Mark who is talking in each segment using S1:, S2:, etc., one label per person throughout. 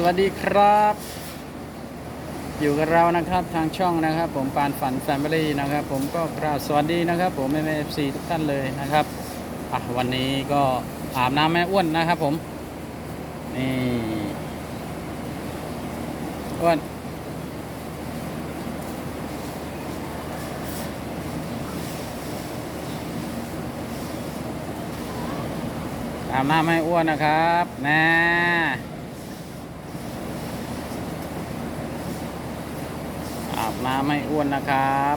S1: สวัสดีครับ อยู่กับเรานะครับทางช่องนะครับ ผมปานฝันแฟมิลี่นะครับ ผมก็กราบสวัสดีนะครับ ผมแม่เอฟซีทุกท่านเลยนะครับอะวันนี้ก็อาบน้ำแม่อ้วนนะครับผมนี่อ้วนอาบน้ำแม่อ้วนนะครับนะ มาบน้ำไม่อ้วนนะครับ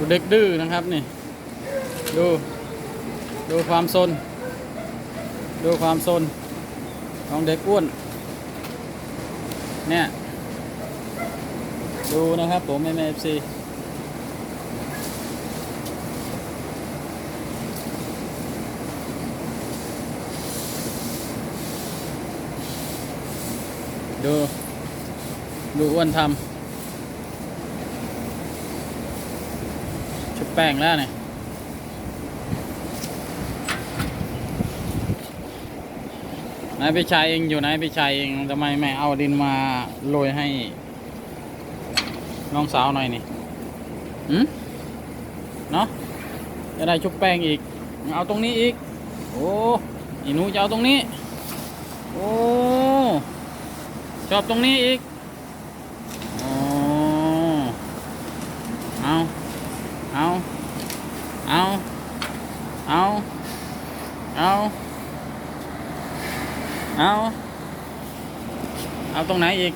S1: ดูเด็กดื้อนะครับนี่ ดู ดูความซน ดูความซนของเด็กอ้วน เนี่ย ดูนะครับผมเอ็มเอฟซีดู ดูอ้วนทำ ชุบ แป้งแล้วเนี่ยนายพี่ชายเองอยู่ไหนพี่ชายเองทำไมไม่เอาดินมาโรยให้ น้องสาวหน่อยนี่หืมเนาะจะได้ชุบแป้งอีก เอาตรงนี้อีก โอ้อีนูจะเอาตรงนี้ โอ้ชอบตรงนี้อีกโอ้เอา เอา เอาเอาเอาเอาเอาตรงไหนอีก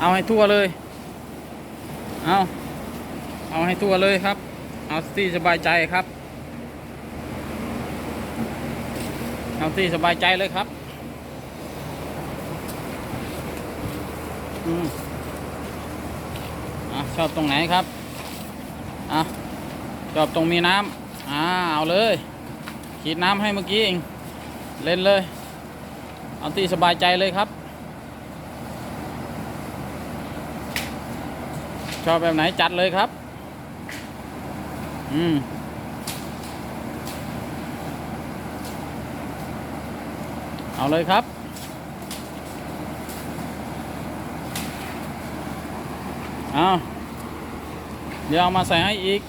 S1: เอาให้ทั่วเลย เอาเอาให้ทั่วเลยครับ เอาที่สบายใจครับ เอาที่สบายใจเลยครับ อืมอะชอบตรงไหนครับ อะ จอบตรงมีน้ำอ่าเอาเลย ขีดน้ำให้เมื่อกี้เอง เล่นเลย เอาที่สบายใจเลยครับ ชอบแบบไหนจัดเลยครับ อืมเอาเลยครับ เอาเดี๋ยวเอามาใส่ให้อีก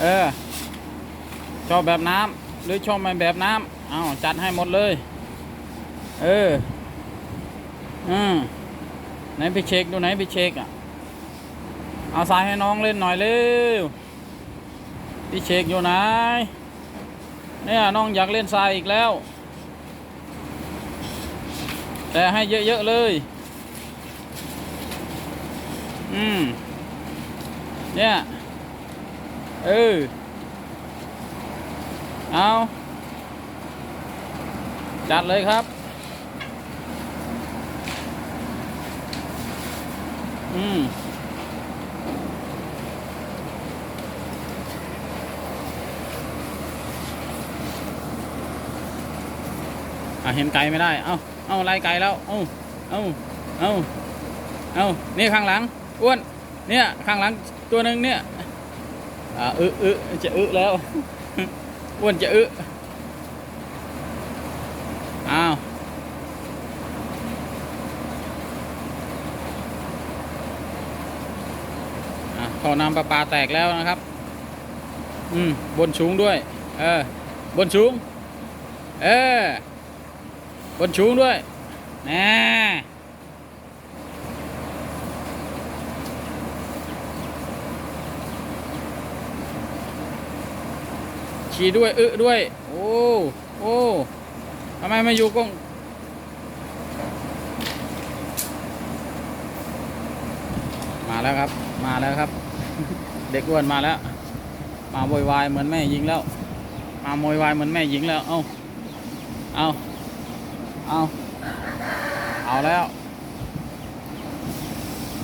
S1: เออ ชอบแบบน้ำหรือชอบไม่แบบน้ำเอาจัดให้หมดเลย เอออืมไหนไปเช็คดูไหนไปเช็คอะ เอาสายให้น้องเล่นหน่อยเร็วพี่เช็คอยู่ไหน เนี่ยน้องอยากเล่นทรายอีกแล้ว แต่ให้เยอะๆเลย อืม เนี่ย เออ เอา จัดเลยครับ อืมอะเห็นไก่ไม่ได้ เอาเอาไล่ไก่แล้ว เอาเอาเอาเอานี่ข้างหลัง อ้วน เนี่ย ข้างหลังตัวหนึ่งเนี่ย อ่าอึอึจะอึแล้วอ้วนจะอึอ้าวอะท่อน้ำประปาแตกแล้วนะครับ อืม บนสูงด้วย เออ บนสูงเออ บนสูงด้วยแน่ ฉี่ด้วยอึด้วย โอ้โอ้ทำไมไม่อยู่กงมาแล้วครับ มาแล้วครับ เด็กอ้วนมาแล้ว มาโวยวายเหมือนแม่ยิงแล้ว มาโวยวายเหมือนแม่ยิงแล้ว เอาเอาเอาเอาแล้ว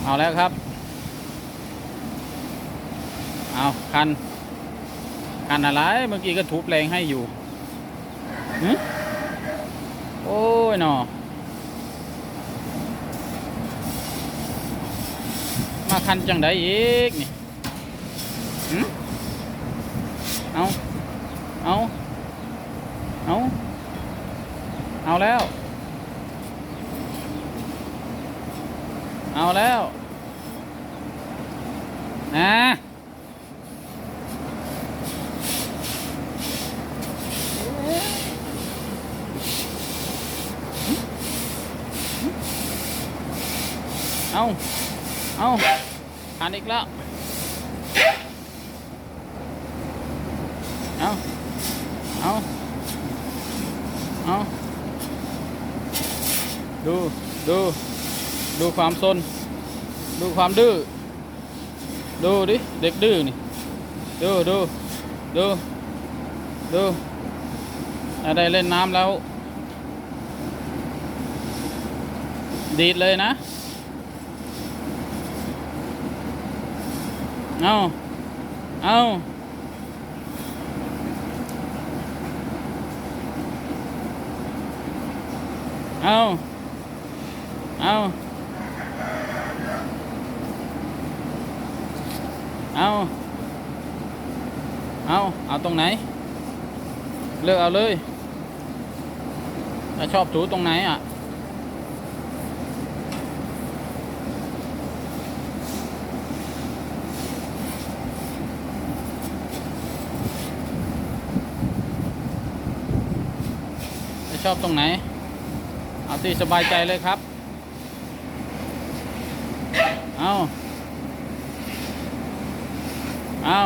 S1: เอาแล้วครับ เอาคัน คันอะไรเมื่อกี้ก็ทุบแรงให้อยู่หึโอ้ยหนอมาคันจังไดอีกนี่เอาเอาเอาเอาแล้ว เอาแล้วนะ เอาเอาหันอีกแล้ว เอาเอาเอาดู ดู ดูความซน ดูความดื้อ ดูดิ เด็กดื้อนี่ ดูดูดูดูถ้าได้เล่นน้ำแล้ว ดีดเลยนะ เอาเอาเอาเอาเอาเอาเอาตรงไหน เลือกเอาเลยถ้าชอบถูตรงไหนอะ ชอบตรงไหน เอาที่สบายใจเลยครับ เอาเอา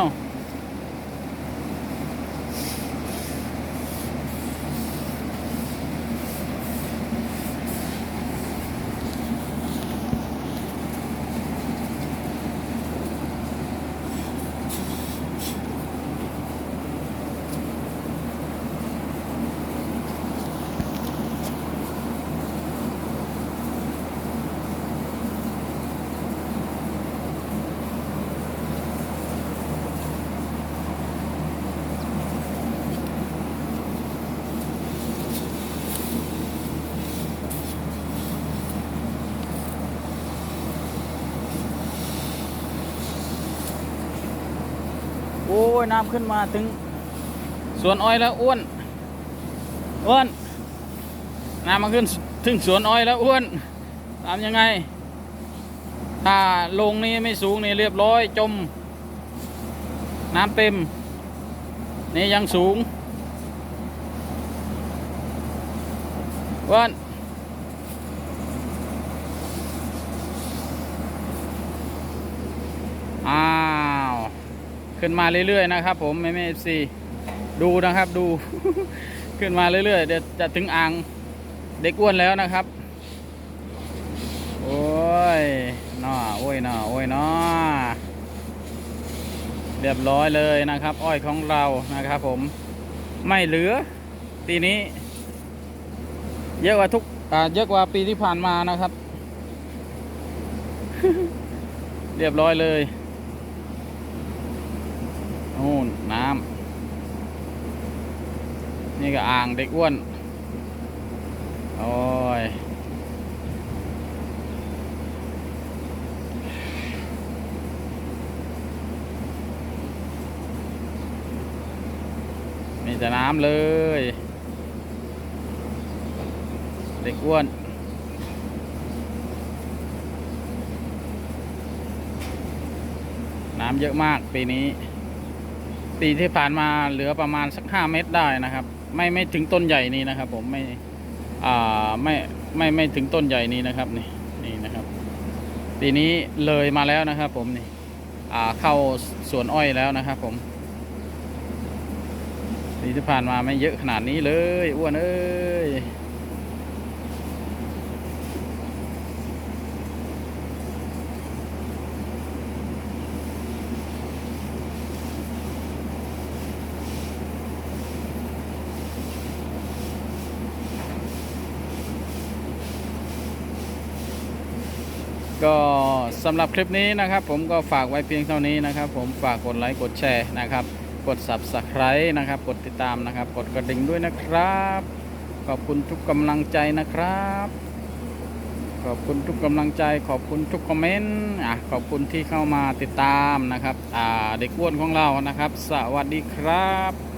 S1: ยน้ำขึ้นมาถึงสวนอ้อยแล้วอ้วน อ้วน น้ำมาขึ้นถึงสวนอ้อยแล้วอ้วนทำยังไง ถ้าลงนี่ไม่สูงนี่เรียบร้อยจม น้ำเต็ม นี่ยังสูงอ้วน อ้าว ขึ้นมาเรื่อยๆนะครับ ผมแม่แม่เอฟซีดูนะครับดู ขึ้นมาเรื่อยๆเดี๋ยวจะถึงอ่างเด็กอ้วนแล้วนะครับ โอ้ยน่อโอ้ยน่อโอ้ยน่อเรียบร้อยเลยนะครับ อ้อยของเรานะครับ ผมไม่เหลือปีนี้ เยอะกว่าทุกเยอะกว่าปีที่ผ่านมานะครับ เรียบร้อยเลย นู่นน้ำนี่ก็อ่างเด็กอ้วน โอ้ยมีแต่น้ำเลย เด็กอ้วนน้ำเยอะมากปีนี้ ปีที่ผ่านมาเหลือประมาณสักห้าเมตรได้นะครับ ไม่ไม่ถึงต้นใหญ่นี้นะครับ ผมไม่อ่าไม่ไม่ไม่ถึงต้นใหญ่นี้นะครับนี่นี่นะครับ ปีนี้เลยมาแล้วนะครับ ผมนี่อ่าเข้าสวนอ้อยแล้วนะครับ ผมปีที่ผ่านมาไม่เยอะขนาดนี้เลยอ้วนเอ้ย ก็สำหรับคลิปนี้นะครับ ผมก็ฝากไว้เพียงเท่านี้นะครับ ผมฝากกดไลค์กดแชร์นะครับ กด subscribe นะครับ กดติดตามนะครับ กดกระดิ่งด้วยนะครับ ขอบคุณทุกกำลังใจนะครับ ขอบคุณทุกกำลังใจ ขอบคุณทุกคอมเมนต์อะขอบคุณที่เข้ามาติดตามนะครับอ่าเด็กอ้วนของเรานะครับ สวัสดีครับ